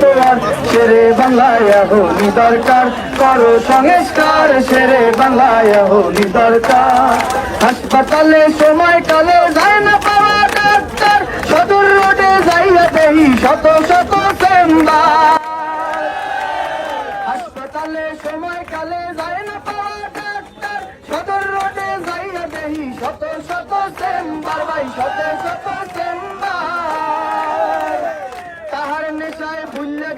তো আর শেরে বাংলায় হলি দরকার। করো সংস্কার, শেরে বাংলায় হলি দরকার। হাসপাতালে সময় কালে যায় না পাওয়া ডাক্তার। সদর রোডে যাইয়া দেই শত শত চেম্বার। হাসপাতালে সময় কালে যায় না পাওয়া ডাক্তার। সদর রোডে যাইয়া শত শত চেম্বার। ভাই, শত শত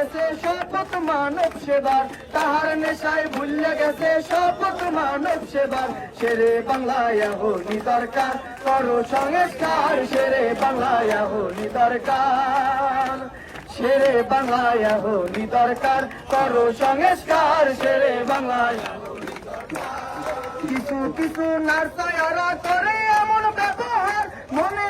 গেছে শপথ মানব সেবার। তাহার নেশায় ভুললে গেছে শপথ মানব সেবার। শেরে বাংলায় হলি দরকার, করো সংস্কার শেরে বাংলায় হলি দরকার। শেরে বাংলায় হলি দরকার, করো সংস্কার শেরে বাংলায় কিছু কিছু নার্সায়ারা করে এমন ব্যবহার, মনে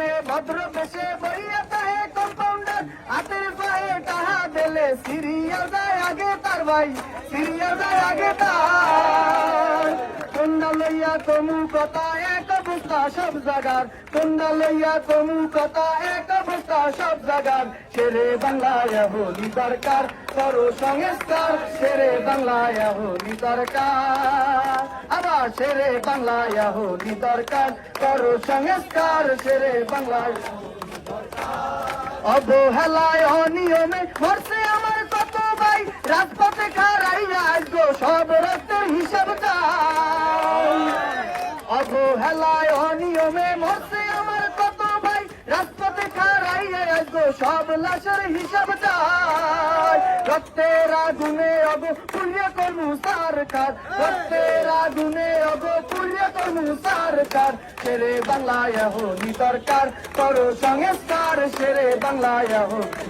সামনে ভদ্র বেশে বইয়া তাহে কম্পাউন্ডার। হাতের পায়ে টাহা দিলে সিরিয়াল যায় আগে তার ভাই সিরিয়াল যায় আগে তার। কন্যা লইয়া তমু কথা, এক অবস্থা সব জাগার। কন্যা লইয়া তমু কথা, এক অবস্থা সব জাগার। শেরে বাংলায় হলি দরকার, করো সংস্কার। শেরে বাংলায় হলি দরকার। আবার বাংলা হলি দরকার। করো সংস্কার ছেড়ে বাংলায়। অবহেলায় অনিয়মে মরছে আমার কত ভাই। রাজপথে খারাই আসব সব রক্তের হিসাব চাই। অবহেলায় সব লাশের হিসাব চাই। রক্তের আগুনে অব পুণ্য কর্মু সরকার রক্তের আগুনে অব পুণ্য কর্মু সরকার শেরে বাংলায় হলি দরকার, করো সংস্কার শেরে বাংলায় হলি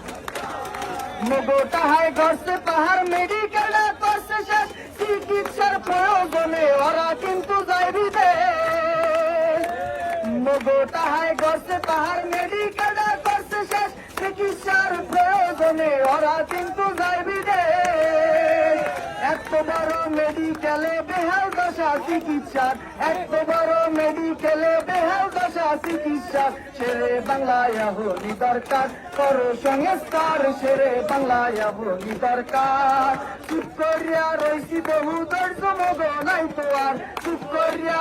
মোগোটা হায় ঘরছে পাহাড় মেডিকেল করছে শেষ। চিকিৎসার প্রয়োজনে ওরা কিন্তু যায় বিদেশ মোগোটা হায় ঘরছে পাহাড় মেডিকেল কিন্তু যায় বিদেশ এত মেডিকেলে বেহাল দশা চিকিৎসার এত মেডিকেলে বেহাল দশা চিকিৎসার। সেরে বাংলায় হলি দরকার, করো সংস্কার, সেরে বাংলায় হলি দরকার। চুপ করিয়া রইছি বহু দর্শ মগ নাই তো আর। চুপ করিয়া